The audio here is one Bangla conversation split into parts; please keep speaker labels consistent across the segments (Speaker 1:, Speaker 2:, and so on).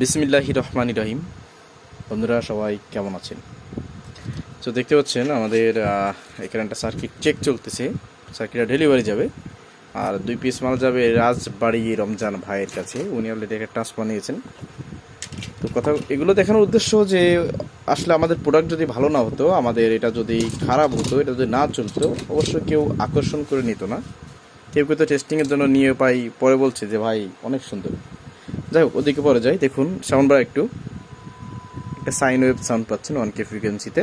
Speaker 1: বিসমিল্লাহি রহমানি রহিম। বন্ধুরা, সবাই কেমন আছেন? তো দেখতে পাচ্ছেন, আমাদের এখানে একটা সার্কিট চেক চলতেছে। সার্কিটটা ডেলিভারি যাবে। আর দুই পিস মাল যাবে রাজবাড়ি রমজান ভাইয়ের কাছে। উনি অলরেডি একটা ট্রান্সফার নিয়েছেন তো কথা, এগুলো দেখানোর উদ্দেশ্য যে, আসলে আমাদের প্রোডাক্ট যদি ভালো না হতো, আমাদের এটা যদি খারাপ হতো, এটা যদি না চলতো, অবশ্যই কেউ আকর্ষণ করে নিত না। কেউ কেউ তো টেস্টিংয়ের জন্য নিয়ে পাই, পরে বলছে যে, ভাই, অনেক সুন্দর। যাই হোক, ওদিকে পরে যাই। দেখুন, সাউন্ড বার একটু। একটা সাইন ওয়েভ সাউন্ড পাচ্ছেন ওয়ান কে ফ্রিকোয়েন্সিতে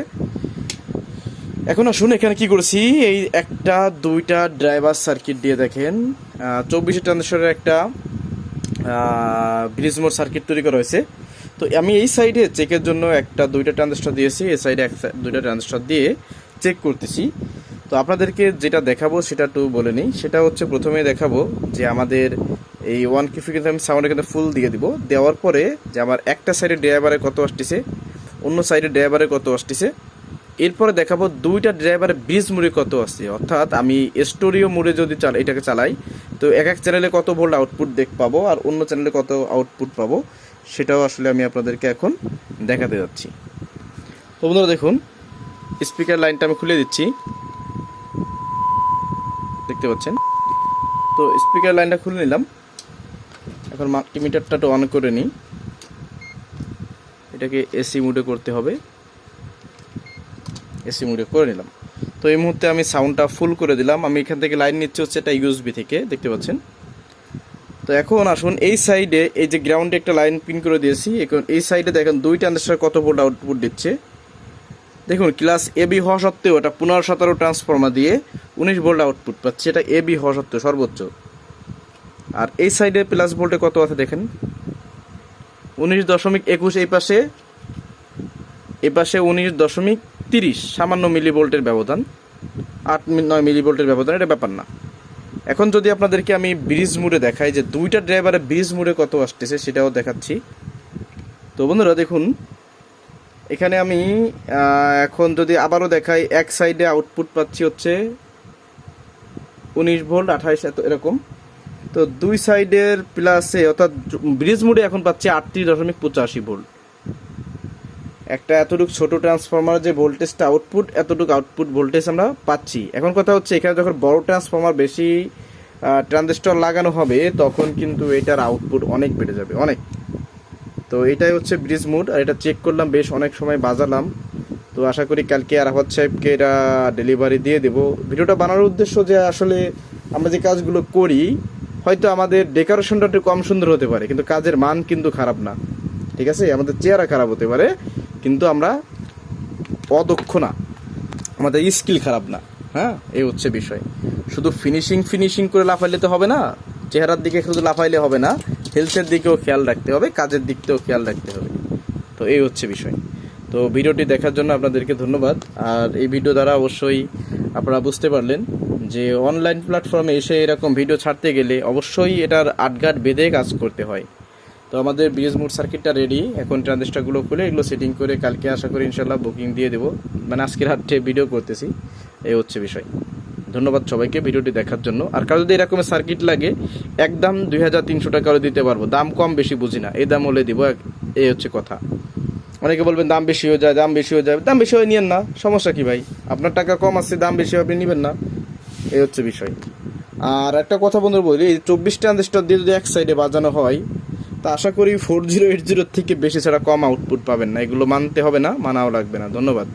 Speaker 1: এখন আসুন, এখানে কি করেছি? এই একটা, দুইটা ড্রাইভার সার্কিট দিয়ে দেখেন। চব্বিশে ট্রান্সফারের একটা ব্রিজ মোড সার্কিট তৈরি করা হয়েছে। তো আমি এই সাইডে চেকের জন্য একটা, দুইটা ট্রানজিস্টার দিয়েছি। এই সাইডে এক দুইটা ট্রানজিস্টার দিয়ে চেক করতেছি। তো আপনাদেরকে যেটা দেখাবো সেটা একটু বলে নিই। সেটা হচ্ছে প্রথমে দেখাবো যে আমাদের এই ওয়ান কে ফ্রিকোয়েন্সি আমি সাউন্ডে কিন্তু ফুল দিয়ে দিব। দেওয়ার পরে যে আমার একটা সাইডে ড্রাইভারে কত আসতেছে, অন্য সাইডে ড্রাইভারে কত আসতেছে, এরপরে দেখাবো দুইটা ড্রাইভারের ব্রিজ মুড়ে কত আসছে। অর্থাৎ আমি স্টোরিও মুড়ে যদি চাল এটাকে চালাই, তো এক এক চ্যানেলে কত ভোল্ট আউটপুট দেখ পাবো আর অন্য চ্যানেলে কত আউটপুট পাবো, সেটাও আসলে আমি আপনাদেরকে এখন দেখাতে যাচ্ছি। তো বন্ধুরা দেখুন স্পিকার লাইনটা আমি খুলে দিচ্ছি। দেখতে পাচ্ছেন? তো স্পিকার লাইনটা খুলে নিলাম। এখন মাল্টিমিটারটা অন করে নিই। এটাকে এসি মুডে করতে হবে। এসি মুডে করে নিলাম। তো এই মুহূর্তে আমি সাউন্ডটা ফুল করে দিলাম। আমি এখান থেকে লাইন নিচ্ছি হচ্ছে এটা ইউএসবি থেকে, দেখতে পাচ্ছেন? তো এখন আসুন এই সাইডে এই যে গ্রাউন্ডে একটা লাইন পিন করে দিয়েছি। এখন এই সাইডে দেখেন দুই ট্রানজিস্টার কত ভোল্ট আউটপুট দিচ্ছে। দেখুন ক্লাস এ বি হওয়া সত্ত্বেও এটা পনেরো সতেরো ট্রান্সফর্মার দিয়ে উনিশ ভোল্ট আউটপুট পাচ্ছে। এটা এ বি হওয়া সত্ত্বেও সর্বোচ্চ। আর এই সাইডে প্লাস ভোল্টে কত আছে দেখেন? উনিশ দশমিক একুশ এই পাশে এ পাশে উনিশ দশমিক তিরিশ, সামান্য মিলি ভোল্টের ব্যবধান। আট নয় মিলি ভোল্টের ব্যবধান, এটা ব্যাপার না। এখন যদি আপনাদেরকে আমি ব্রিজ মুড়ে দেখাই যে দুইটা ড্রাইভারের ব্রিজ মুড়ে কত আসতেছে, সেটাও দেখাচ্ছি। তো বন্ধুরা, দেখুন, এখানে আমি এখন যদি আবারও দেখাই, এক সাইডে আউটপুট পাচ্ছি হচ্ছে উনিশ ভোল্ট আঠাইশ এত এরকম। তো দুই সাইডের প্লাসে অর্থাৎ ব্রিজ মোডে এখন পাচ্ছি আটত্রিশ দশমিক পঁচাশি ভোল্ট। একটা এতটুকু ছোট ট্রান্সফরমার যে ভোল্টেজটা আউটপুট এতটুকু আউটপুট ভোল্টেজ আমরা পাচ্ছি। এখন কথা হচ্ছে, এখানে যখন বড় ট্রান্সফরমার বেশি ট্রানজিস্টর লাগানো হবে, তখন কিন্তু এটার আউটপুট অনেক বেড়ে যাবে, অনেক। তো এটাই হচ্ছে ব্রিজ মুড, আর এটা চেক করলাম, বেশ অনেক সময় বাজালাম। তো আশা করি কালকে আরাফাত সাহেবকে এটা ডেলিভারি দিয়ে দেব। ভিডিওটা বানানোর উদ্দেশ্য যে আসলে আমরা যে কাজগুলো করি হয়তো আমাদের ডেকোরেশনটা একটু কম সুন্দর হতে পারে, কিন্তু কাজের মান কিন্তু খারাপ না। ঠিক আছে? আমাদের চেহারা খারাপ হতে পারে, কিন্তু আমরা অদক্ষ না। আমাদের স্কিল খারাপ না হ্যাঁ? এই হচ্ছে বিষয়। শুধু ফিনিশিং ফিনিশিং করে লাফাইলে তো হবে না, চেহারার দিকে শুধু লাফাইলে হবে না হেলথের দিকেও খেয়াল রাখতে হবে, কাজের দিকটাও খেয়াল রাখতে হবে। তো এই হচ্ছে বিষয়। তো ভিডিওটি দেখার জন্য আপনাদেরকে ধন্যবাদ। আর এই ভিডিও দ্বারা অবশ্যই আপনারা বুঝতে পারলেন যে অনলাইন প্ল্যাটফর্মে এসে এরকম ভিডিও ছাড়তে গেলে অবশ্যই এটার আটগাট বেঁধে কাজ করতে হয়। তো আমাদের ব্রিজ মোড সার্কিটটা রেডি এখন ট্রানজিস্টারগুলো খুলে এগুলো সেটিং করে কালকে আশা করি ইনশাল্লাহ বুকিং দিয়ে দেবো। মানে আজকের হাটে ভিডিও করতেছি, এই হচ্ছে বিষয়। ধন্যবাদ সবাইকে ভিডিওটি দেখার জন্য। আর কারও যদি এরকমের সার্কিট লাগে, একদম দুই হাজার তিনশো টাকা করে দিতে পারব। দাম কম বেশি বুঝি না, এই দাম হলে দিব এই হচ্ছে কথা। অনেকে বলবেন দাম বেশি হয়ে যায়, দাম বেশি হয়ে যায়, দাম বেশি হয়ে নিয়েন না, সমস্যা কি ভাই? আপনার টাকা কম আসছে, দাম বেশি আপনি নেবেন না। এই হচ্ছে বিষয়। আর একটা কথা বন্ধু বলি, এই চব্বিশ ট্রানজিস্টার দিয়ে যদি এক সাইডে বাজানো হয়, তা আশা করি ফোর জিরো এইট জিরোর থেকে বেশি ছাড়া কম আউটপুট পাবেন না। এগুলো মানতে হবে না, মানাও লাগবে না। ধন্যবাদ।